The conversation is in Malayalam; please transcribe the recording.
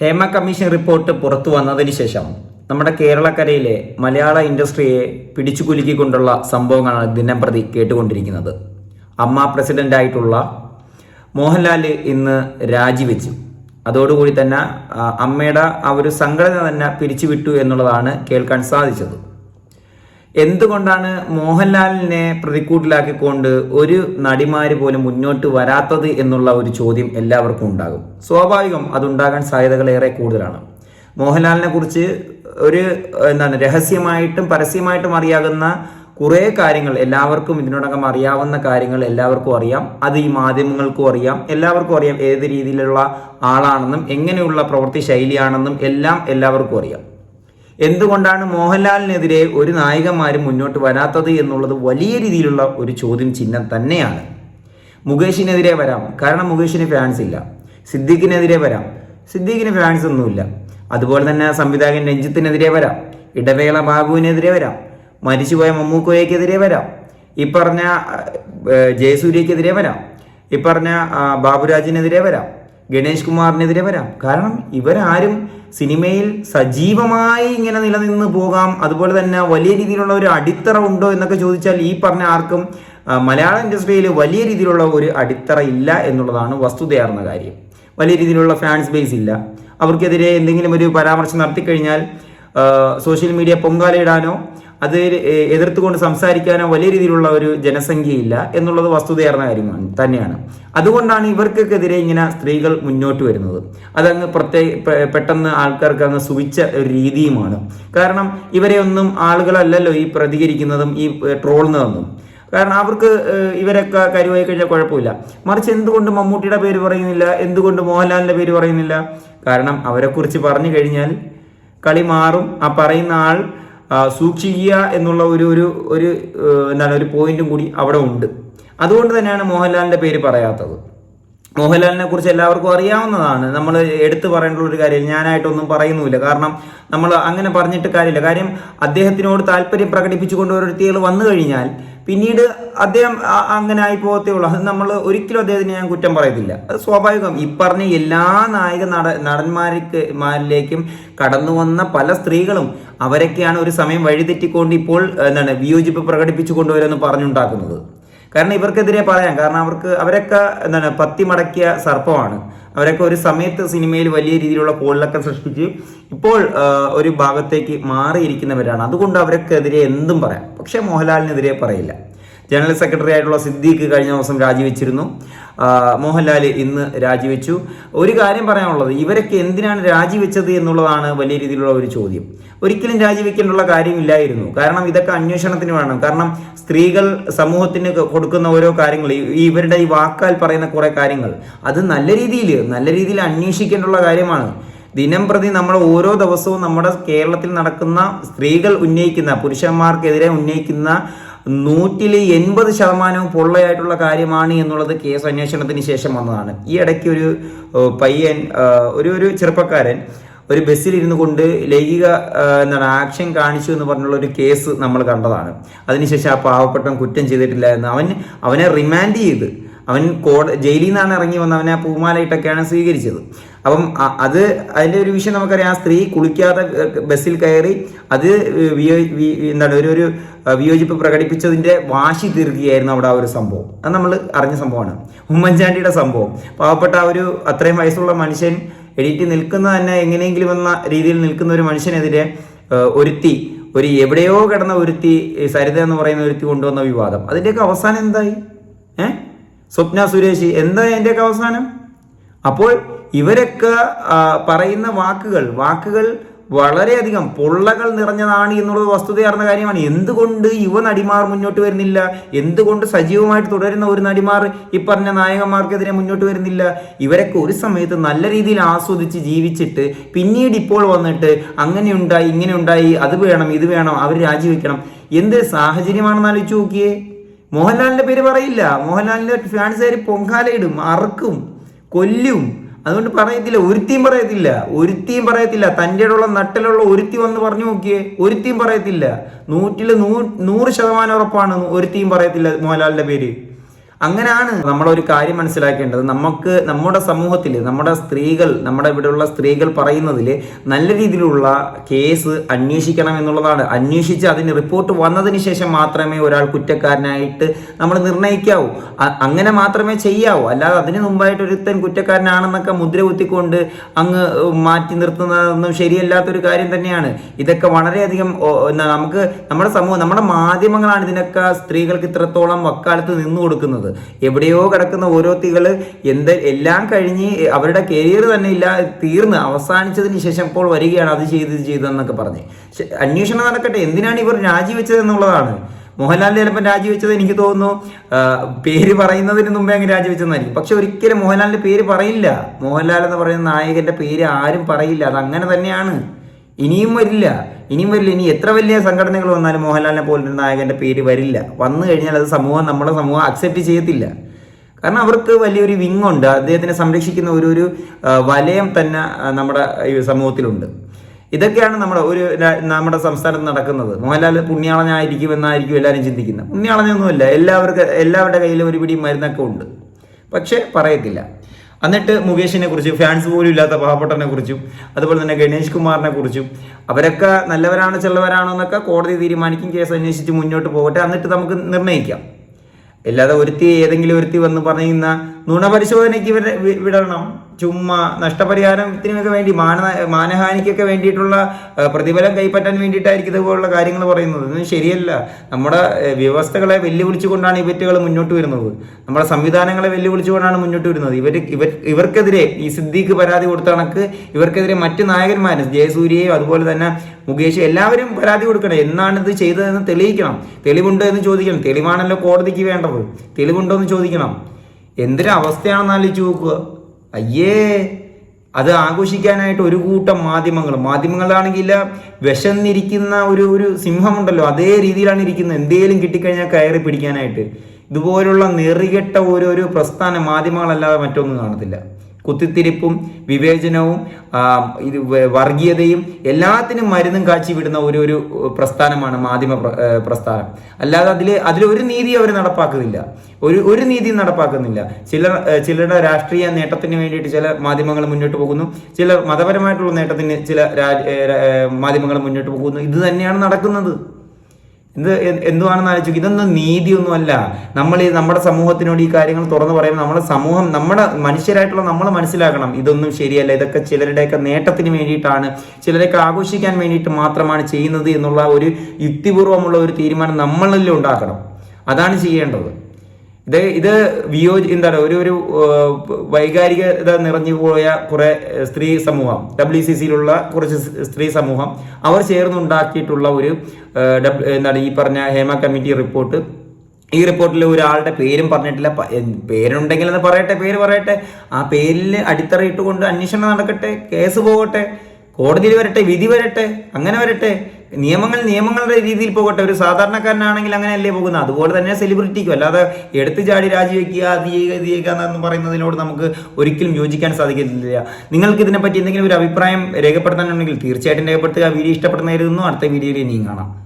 ഹേമ കമ്മീഷൻ റിപ്പോർട്ട് പുറത്തു വന്നതിന് ശേഷം നമ്മുടെ കേരളക്കരയിലെ മലയാള ഇൻഡസ്ട്രിയെ പിടിച്ചു കുലുക്കിക്കൊണ്ടുള്ള സംഭവങ്ങളാണ് ദിനം പ്രതി കേട്ടുകൊണ്ടിരിക്കുന്നത്. അമ്മ പ്രസിഡന്റായിട്ടുള്ള മോഹൻലാൽ ഇന്ന് രാജിവെച്ചു. അതോടുകൂടി തന്നെ അമ്മയുടെ ആ ഒരു സംഘടന തന്നെ പിരിച്ചുവിട്ടു എന്നുള്ളതാണ് കേൾക്കാൻ സാധിച്ചത്. എന്തുകൊണ്ടാണ് മോഹൻലാലിനെ പ്രതിക്കൂട്ടിലാക്കിക്കൊണ്ട് ഒരു നടിമാര് പോലും മുന്നോട്ട് വരാത്തത് എന്നുള്ള ഒരു ചോദ്യം എല്ലാവർക്കും ഉണ്ടാകും. സ്വാഭാവികം അതുണ്ടാകാൻ സാധ്യതകൾ ഏറെ കൂടുതലാണ്. മോഹൻലാലിനെ കുറിച്ച് ഒരു എന്താണ് രഹസ്യമായിട്ടും പരസ്യമായിട്ടും അറിയാകുന്ന കുറേ കാര്യങ്ങൾ എല്ലാവർക്കും ഇതിനോടകം അറിയാവുന്ന കാര്യങ്ങൾ എല്ലാവർക്കും അറിയാം. അത് ഈ മാധ്യമങ്ങൾക്കും അറിയാം. എല്ലാവർക്കും അറിയാം ഏത് രീതിയിലുള്ള ആളാണെന്നും എങ്ങനെയുള്ള പ്രവൃത്തി ശൈലിയാണെന്നും എല്ലാം എല്ലാവർക്കും അറിയാം. എന്തുകൊണ്ടാണ് മോഹൻലാലിനെതിരെ ഒരു നായികന്മാരും മുന്നോട്ട് വരാത്തത് എന്നുള്ളത് വലിയ രീതിയിലുള്ള ഒരു ചോദ്യം ചിഹ്നം തന്നെയാണ്. മുകേഷിനെതിരെ വരാം. കാരണം മുകേഷിന് ഫാൻസ് ഇല്ല. സിദ്ദീഖിനെതിരെ വരാം. സിദ്ദീഖിന് ഫാൻസ് ഒന്നുമില്ല. അതുപോലെ തന്നെ സംവിധായകൻ രഞ്ജിത്തിനെതിരെ വരാം. ഇടവേള ബാബുവിനെതിരെ വരാം. മരിച്ചുപോയ മമ്മൂക്കോയ്ക്കെതിരെ വരാം. ഈ പറഞ്ഞ ജയസൂര്യക്കെതിരെ വരാം. ഈ പറഞ്ഞ ബാബുരാജിനെതിരെ വരാം. ഗണേഷ് കുമാറിനെതിരെ വരാം. കാരണം ഇവരാരും സിനിമയിൽ സജീവമായി ഇങ്ങനെ നിലനിന്ന് പോകാം. അതുപോലെ തന്നെ വലിയ രീതിയിലുള്ള ഒരു അടിത്തറ ഉണ്ടോ എന്നൊക്കെ ചോദിച്ചാൽ ഈ പറഞ്ഞ ആർക്കും മലയാള ഇൻഡസ്ട്രിയിൽ വലിയ രീതിയിലുള്ള ഒരു അടിത്തറ ഇല്ല എന്നുള്ളതാണ് വസ്തുതയാർന്ന കാര്യം. വലിയ രീതിയിലുള്ള ഫാൻസ് ബേസ് ഇല്ല. അവർക്കെതിരെ എന്തെങ്കിലും ഒരു പരാമർശം നടത്തിക്കഴിഞ്ഞാൽ സോഷ്യൽ മീഡിയ പൊങ്കാലയിടാനോ അത് എതിർത്തുകൊണ്ട് സംസാരിക്കാനോ വലിയ രീതിയിലുള്ള ഒരു ജനസംഖ്യയില്ല എന്നുള്ളത് വസ്തുതയാർന്ന കാര്യമാണ് തന്നെയാണ്. അതുകൊണ്ടാണ് ഇവർക്കെതിരെ ഇങ്ങനെ സ്ത്രീകൾ മുന്നോട്ട് വരുന്നത്. അതങ്ങ് പ്രത്യേക പെട്ടെന്ന് ആൾക്കാർക്ക് അങ്ങ് സുവിച്ച ഒരു രീതിയുമാണ്. കാരണം ഇവരെ ഒന്നും ആളുകളല്ലല്ലോ ഈ പ്രതികരിക്കുന്നതും ഈ ട്രോളുന്നതൊന്നും. കാരണം അവർക്ക് ഇവരൊക്കെ കരുവായി കഴിഞ്ഞാൽ കുഴപ്പമില്ല. മറിച്ച് എന്തുകൊണ്ട് മമ്മൂട്ടിയുടെ പേര് പറയുന്നില്ല? എന്തുകൊണ്ട് മോഹൻലാലിന്റെ പേര് പറയുന്നില്ല? കാരണം അവരെക്കുറിച്ച് പറഞ്ഞു കഴിഞ്ഞാൽ കളി മാറും. ആ പറയുന്ന ആൾ സൂക്ഷിക്കുക എന്നുള്ള ഒരു ഒരു ഒരു എന്താണ് ഒരു പോയിന്റും കൂടി അവിടെ ഉണ്ട്. അതുകൊണ്ട് തന്നെയാണ് മോഹൻലാലിന്റെ പേര് പറയാത്തത്. മോഹൻലാലിനെ കുറിച്ച് എല്ലാവർക്കും അറിയാവുന്നതാണ്. നമ്മൾ എടുത്തു പറയേണ്ട ഒരു കാര്യം ഞാനായിട്ടൊന്നും പറയുന്നുമില്ല. കാരണം നമ്മൾ അങ്ങനെ പറഞ്ഞിട്ട് കാര്യമില്ല. കാര്യം അദ്ദേഹത്തിനോട് താല്പര്യം പ്രകടിപ്പിച്ചുകൊണ്ട് ഓരോരുത്തികൾ വന്നു കഴിഞ്ഞാൽ പിന്നീട് അദ്ദേഹം അങ്ങനെ ആയി പോകത്തേ ഉള്ളൂ. അത് നമ്മൾ ഒരിക്കലും അദ്ദേഹത്തിന് ഞാൻ കുറ്റം പറയത്തില്ല. അത് സ്വാഭാവികം. ഈ പറഞ്ഞ എല്ലാ നായക നട നടന്മാർക്ക് മാരിലേക്കും കടന്നു വന്ന പല സ്ത്രീകളും അവരൊക്കെയാണ് ഒരു സമയം വഴിതെറ്റിക്കൊണ്ട് ഇപ്പോൾ എന്താണ് വിയോജിപ്പ് പ്രകടിപ്പിച്ചുകൊണ്ട് കൊണ്ടുവരുമെന്ന് പറഞ്ഞുണ്ടാക്കുന്നത്. കാരണം ഇവർക്കെതിരെ പറയാം. കാരണം അവർക്ക് അവരൊക്കെ എന്താണ് പത്തി മടക്കിയ സർപ്പമാണ്. അവരൊക്കെ ഒരു സമയത്ത് സിനിമയിൽ വലിയ രീതിയിലുള്ള കോളിലൊക്കെ സൃഷ്ടിച്ച് ഇപ്പോൾ ഒരു ഭാഗത്തേക്ക് മാറിയിരിക്കുന്നവരാണ്. അതുകൊണ്ട് അവർക്കെതിരെ എന്തും പറയാം. പക്ഷേ മോഹൻലാലിനെതിരെ പറയില്ല. ജനറൽ സെക്രട്ടറി ആയിട്ടുള്ള സിദ്ദീഖ് കഴിഞ്ഞ ദിവസം രാജിവെച്ചിരുന്നു. മോഹൻലാൽ ഇന്ന് രാജിവെച്ചു. ഒരു കാര്യം പറയാനുള്ളത് ഇവരൊക്കെ എന്തിനാണ് രാജിവെച്ചത് എന്നുള്ളതാണ് വലിയ രീതിയിലുള്ള ഒരു ചോദ്യം. ഒരിക്കലും രാജിവെക്കേണ്ടുള്ള കാര്യമില്ലായിരുന്നു. കാരണം ഇതൊക്കെ അന്വേഷണത്തിന് വേണം. കാരണം സ്ത്രീകൾ സമൂഹത്തിന് കൊടുക്കുന്ന ഓരോ കാര്യങ്ങൾ ഇവരുടെ ഈ വാക്കാൽ പറയുന്ന കുറേ കാര്യങ്ങൾ അത് നല്ല രീതിയിൽ നല്ല രീതിയിൽ അന്വേഷിക്കേണ്ടുള്ള കാര്യമാണ്. ദിനം പ്രതി നമ്മൾ ഓരോ ദിവസവും നമ്മുടെ കേരളത്തിൽ നടക്കുന്ന സ്ത്രീകൾ ഉന്നയിക്കുന്ന പുരുഷന്മാർക്കെതിരെ ഉന്നയിക്കുന്ന നൂറ്റിൽ എൺപത് ശതമാനവും പൊള്ളയായിട്ടുള്ള കാര്യമാണ് എന്നുള്ളത് കേസ് അന്വേഷണത്തിന് ശേഷം വന്നതാണ്. ഈ ഇടയ്ക്ക് ഒരു പയ്യൻ ഒരു ഒരു ചെറുപ്പക്കാരൻ ഒരു ബസ്സിൽ ഇരുന്നു കൊണ്ട് ലൈംഗിക എന്താണ് ആക്ഷൻ കാണിച്ചു എന്ന് പറഞ്ഞുള്ള ഒരു കേസ് നമ്മൾ കണ്ടതാണ്. അതിനുശേഷം ആ പാവപ്പെട്ടവൻ കുറ്റം ചെയ്തിട്ടില്ല എന്ന് അവൻ അവനെ റിമാൻഡ് ചെയ്ത് അവൻ കോട ജയിലിൽ നിന്നാണ് ഇറങ്ങി വന്ന് അവനെ പൂമാലയിട്ടൊക്കെയാണ് സ്വീകരിച്ചത്. അപ്പം അത് അതിന്റെ ഒരു വിഷയം നമുക്കറിയാം. ആ സ്ത്രീ കുളിക്കാതെ ബസ്സിൽ കയറി അത് വിയോ എന്താണ് ഒരു ഒരു ഏഹ്, വിയോജിപ്പ് പ്രകടിപ്പിച്ചതിന്റെ വാശി തീർക്കുകയായിരുന്നു അവിടെ ആ ഒരു സംഭവം. അത് നമ്മൾ അറിഞ്ഞ സംഭവമാണ്. ഉമ്മൻചാണ്ടിയുടെ സംഭവം. പാവപ്പെട്ട ആ ഒരു അത്രയും വയസ്സുള്ള മനുഷ്യൻ എഡിറ്റ് നിൽക്കുന്ന തന്നെ എങ്ങനെയെങ്കിലും എന്ന രീതിയിൽ നിൽക്കുന്ന ഒരു മനുഷ്യനെതിരെ ഒരുത്തി ഒരു എവിടെയോ കിടന്ന ഒരുത്തി സരിത എന്ന് പറയുന്ന ഒരുത്തി കൊണ്ടുവന്ന വിവാദം. അതിന്റെയൊക്കെ അവസാനം എന്തായി? ഏ? സ്വപ്ന സുരേഷ് എന്താ എന്റെയൊക്കെ അവസാനം? അപ്പോൾ ഇവരൊക്കെ പറയുന്ന വാക്കുകൾ വാക്കുകൾ വളരെയധികം പൊള്ളകൾ നിറഞ്ഞതാണ് എന്നുള്ളത് വസ്തുതയാർന്ന കാര്യമാണ്. എന്തുകൊണ്ട് യുവ നടിമാർ മുന്നോട്ട് വരുന്നില്ല? എന്തുകൊണ്ട് സജീവമായിട്ട് തുടരുന്ന ഒരു നടിമാർ ഈ പറഞ്ഞ നായകന്മാർക്കെതിരെ മുന്നോട്ട് വരുന്നില്ല? ഇവരൊക്കെ ഒരു സമയത്ത് നല്ല രീതിയിൽ ആസ്വദിച്ച് ജീവിച്ചിട്ട് പിന്നീട് ഇപ്പോൾ വന്നിട്ട് അങ്ങനെ ഉണ്ടായി ഇങ്ങനെ ഉണ്ടായി അത് വേണം ഇത് വേണം അവർ രാജിവെക്കണം. എന്ത് സാഹചര്യമാണെന്ന് ആലോചിച്ച് നോക്കിയേ. മോഹൻലാലിന്റെ പേര് പറയില്ല. മോഹൻലാലിന്റെ ഫാൻസുകാർ പൊങ്കാലയിടും അറക്കും കൊല്ലും. അതുകൊണ്ട് പറയത്തില്ല ഒരുത്തിയും പറയത്തില്ല. ഒരുത്തിയും പറയത്തില്ല. തന്റെ ഉള്ള നട്ടിലുള്ള ഒരുത്തി വന്ന് പറഞ്ഞു നോക്കിയേ. ഒരുത്തിയും പറയത്തില്ല. നൂറ്റിൽ നൂ നൂറ് ശതമാനം ഉറപ്പാണ് ഒരുത്തിയും പറയത്തില്ല മോഹൻലാലിന്റെ പേര്. അങ്ങനെയാണ് നമ്മളൊരു കാര്യം മനസ്സിലാക്കേണ്ടത്. നമുക്ക് നമ്മുടെ സമൂഹത്തിൽ നമ്മുടെ സ്ത്രീകൾ നമ്മുടെ ഇവിടെയുള്ള സ്ത്രീകൾ പറയുന്നതിൽ നല്ല രീതിയിലുള്ള കേസ് അന്വേഷിക്കണം എന്നുള്ളതാണ്. അന്വേഷിച്ച് അതിന് റിപ്പോർട്ട് വന്നതിന് ശേഷം മാത്രമേ ഒരാൾ കുറ്റക്കാരനായിട്ട് നമ്മൾ നിർണയിക്കാവൂ അങ്ങനെ മാത്രമേ ചെയ്യാവൂ. അല്ലാതെ അതിന് മുമ്പായിട്ട് ഒരുത്തൻ കുറ്റക്കാരനാണെന്നൊക്കെ മുദ്ര കുത്തിക്കൊണ്ട് അങ്ങ് മാറ്റി നിർത്തുന്നതൊന്നും ശരിയല്ലാത്തൊരു കാര്യം തന്നെയാണ്. ഇതൊക്കെ വളരെയധികം നമുക്ക് നമ്മുടെ സമൂഹം നമ്മുടെ മാധ്യമങ്ങളാണ് ഇതിനൊക്കെ സ്ത്രീകൾക്ക് ഇത്രത്തോളം വക്കാലത്ത് നിന്നു കൊടുക്കുന്നത് എവിടെയോ കിടക്കുന്ന ഓരോ ഓരോത്തികൾ എന്ത് എല്ലാം കഴിഞ്ഞ് അവരുടെ കരിയർ തന്നെ ഇല്ല തീർന്ന് അവസാനിച്ചതിന് ശേഷം ഇപ്പോൾ വരികയാണ് അത് ചെയ്ത് ചെയ്തതെന്നൊക്കെ പറഞ്ഞ്. അന്വേഷണം നടക്കട്ടെ. എന്തിനാണ് ഇവർ രാജിവെച്ചത് എന്നുള്ളതാണ്. മോഹൻലാൽ ചിലപ്പോൾ രാജിവെച്ചത് എനിക്ക് തോന്നുന്നു പേര് പറയുന്നതിന് മുമ്പേ അങ്ങ് രാജിവെച്ചെന്നായിരിക്കും. പക്ഷെ ഒരിക്കലും മോഹൻലാലിന്റെ പേര് പറയില്ല. മോഹൻലാൽ എന്ന് പറയുന്ന നായകന്റെ പേര് ആരും പറയില്ല. അത് അങ്ങനെ തന്നെയാണ്. ഇനിയും വരില്ല. ഇനിയും വരില്ല. ഇനി എത്ര വലിയ സംഘടനകൾ വന്നാലും മോഹൻലാലിനെ പോലൊരു നായകന്റെ പേര് വരില്ല. വന്നു കഴിഞ്ഞാൽ അത് സമൂഹം നമ്മുടെ സമൂഹം അക്സെപ്റ്റ് ചെയ്യത്തില്ല. കാരണം അവർക്ക് വലിയൊരു വിങ് ഉണ്ട്. അദ്ദേഹത്തിനെ സംരക്ഷിക്കുന്ന ഒരു ഒരു വലയം തന്നെ നമ്മുടെ ഈ സമൂഹത്തിലുണ്ട്. ഇതൊക്കെയാണ് നമ്മുടെ ഒരു നമ്മുടെ സംസ്ഥാനത്ത് നടക്കുന്നത്. മോഹൻലാൽ പുണ്യാളനായിരിക്കും എന്നായിരിക്കും എല്ലാവരും ചിന്തിക്കുന്നത്. പുണ്യാളനൊന്നുമില്ല എല്ലാവർക്കും എല്ലാവരുടെ കയ്യിലും ഒരു പിടി മരുന്നൊക്കെ ഉണ്ട്. പക്ഷേ പറയത്തില്ല. എന്നിട്ട് മുകേഷിനെ കുറിച്ച് ഫാൻസ് പോലും ഇല്ലാത്ത പാവപ്പെട്ടനെ കുറിച്ചും അതുപോലെ തന്നെ ഗണേഷ് കുമാറിനെ കുറിച്ചും അവരൊക്കെ നല്ലവരാണോ ചെല്ലവരാണോ എന്നൊക്കെ കോടതി തീരുമാനിക്കും കേസ് അന്വേഷിച്ച് മുന്നോട്ട് പോകട്ടെ എന്നിട്ട് നമുക്ക് നിർണയിക്കാം അല്ലാതെ ഒരുത്തി ഏതെങ്കിലും ഒരുത്തി വന്ന് പറയുന്ന നുണ പരിശോധനയ്ക്ക് ഇവരെ വിടണം. ചുമ്മാ നഷ്ടപരിഹാരത്തിനൊക്കെ വേണ്ടി മാന മാനഹാനിക്കൊക്കെ വേണ്ടിയിട്ടുള്ള പ്രതിഫലം കൈപ്പറ്റാൻ വേണ്ടിയിട്ടായിരിക്കും ഇതുപോലുള്ള കാര്യങ്ങൾ പറയുന്നത്. ഇതൊന്നും ശരിയല്ല. നമ്മുടെ വ്യവസ്ഥകളെ വെല്ലുവിളിച്ചുകൊണ്ടാണ് ഇവറ്റുകൾ മുന്നോട്ട് വരുന്നത്. നമ്മുടെ സംവിധാനങ്ങളെ വെല്ലുവിളിച്ചുകൊണ്ടാണ് മുന്നോട്ട് വരുന്നത്. ഇവർ ഇവർ ഇവർക്കെതിരെ ഈ സിദ്ദീഖ് പരാതി കൊടുത്ത കണക്ക് ഇവർക്കെതിരെ മറ്റ് നായകന്മാർ ജയസൂര്യയും അതുപോലെ തന്നെ മുകേഷ് എല്ലാവരും പരാതി കൊടുക്കണം എന്നാണ് ഇത് ചെയ്തതെന്ന് തെളിയിക്കണം. തെളിവുണ്ടോ എന്ന് ചോദിക്കണം. തെളിവാണല്ലോ കോടതിക്ക് വേണ്ടത്. തെളിവുണ്ടോ എന്ന് ചോദിക്കണം. എന്തൊരു അവസ്ഥയാണെന്ന് ആലോചിച്ച് നോക്കുക. അയ്യേ അത് ആഘോഷിക്കാനായിട്ട് ഒരു കൂട്ടം മാധ്യമങ്ങൾ. മാധ്യമങ്ങളാണെങ്കിൽ വിശന്നിരിക്കുന്ന ഒരു ഒരു സിംഹമുണ്ടല്ലോ അതേ രീതിയിലാണ് ഇരിക്കുന്നത്. എന്തേലും കിട്ടിക്കഴിഞ്ഞാൽ കയറി പിടിക്കാനായിട്ട്. ഇതുപോലുള്ള നെറികെട്ട ഓരോരോ പ്രസ്ഥാനം മാധ്യമങ്ങളല്ലാതെ മറ്റൊന്നും കാണത്തില്ല. കുത്തിത്തിരിപ്പും വിവേചനവും ഇത് വർഗീയതയും എല്ലാത്തിനും മരുന്നും കാച്ചി വിടുന്ന ഒരു ഒരു പ്രസ്ഥാനമാണ് മാധ്യമ പ്രസ്ഥാനം. അല്ലാതെ അതിൽ ഒരു നീതി അവർ നടപ്പാക്കുന്നില്ല. ഒരു ഒരു നീതിയും നടപ്പാക്കുന്നില്ല. ചിലർ ചിലരുടെ രാഷ്ട്രീയ നേട്ടത്തിന് വേണ്ടിയിട്ട് ചില മാധ്യമങ്ങൾ മുന്നോട്ട് പോകുന്നു. ചിലർ മതപരമായിട്ടുള്ള നേട്ടത്തിന് ചില മാധ്യമങ്ങൾ മുന്നോട്ട് പോകുന്നു. ഇത് തന്നെയാണ് നടക്കുന്നത്. ഇത് എന്തുവാണെന്ന് ആലോചിച്ചു ഇതൊന്നും നീതിയൊന്നുമല്ല. നമ്മൾ ഈ നമ്മുടെ സമൂഹത്തിനോട് ഈ കാര്യങ്ങൾ തുറന്നു പറയുമ്പോൾ നമ്മുടെ സമൂഹം നമ്മുടെ മനുഷ്യരായിട്ടുള്ള നമ്മൾ മനസ്സിലാക്കണം. ഇതൊന്നും ശരിയല്ല. ഇതൊക്കെ ചിലരുടെയൊക്കെ നേട്ടത്തിന് വേണ്ടിയിട്ടാണ്. ചിലരൊക്കെ ആഘോഷിക്കാൻ വേണ്ടിയിട്ട് മാത്രമാണ് ചെയ്യുന്നത് എന്നുള്ള ഒരു യുക്തിപൂർവമുള്ള ഒരു തീരുമാനം നമ്മളിൽ ഉണ്ടാക്കണം. അതാണ് ചെയ്യേണ്ടത്. ഇത് ഇത് വിയോജി പറയുക ഒരു ഒരു വൈകാരികത നിറഞ്ഞു പോയ കുറെ സ്ത്രീ സമൂഹം ഡബ്ല്യു സി സിയിലുള്ള കുറച്ച് സ്ത്രീ സമൂഹം അവർ ചേർന്നുണ്ടാക്കിയിട്ടുള്ള ഒരു എന്താണ് ഈ പറഞ്ഞ ഹേമ കമ്മിറ്റി റിപ്പോർട്ട്. ഈ റിപ്പോർട്ടിൽ ഒരാളുടെ പേരും പറഞ്ഞിട്ടില്ല. പേരുണ്ടെങ്കിൽ എന്ന് പറയട്ടെ പേര് പറയട്ടെ. ആ പേരിൽ അടിത്തറയിട്ടുകൊണ്ട് അന്വേഷണം നടക്കട്ടെ കേസ് പോകട്ടെ കോടതിയിൽ വരട്ടെ വിധി വരട്ടെ അങ്ങനെ വരട്ടെ. നിയമങ്ങൾ നിയമങ്ങളുടെ രീതിയിൽ പോകട്ടെ. ഒരു സാധാരണക്കാരനാണെങ്കിൽ അങ്ങനെയല്ലേ പോകുന്നത്? അതുപോലെ തന്നെ സെലിബ്രിറ്റിക്കും അല്ലാതെ എടുത്തു ചാടി രാജിവെക്കുക ചെയ്യുക എന്ന് പറയുന്നതിനോട് നമുക്ക് ഒരിക്കലും യോജിക്കാൻ സാധിക്കത്തില്ല നിങ്ങൾക്ക് ഇതിനെപ്പറ്റി എന്തെങ്കിലും ഒരു അഭിപ്രായം രേഖപ്പെടുത്താനുണ്ടെങ്കിൽ തീർച്ചയായിട്ടും രേഖപ്പെടുത്തുക. വീഡിയോ ഇഷ്ടപ്പെടുന്നതായിരുന്നു അടുത്ത വീഡിയോയിൽ ഇനിയും കാണാം.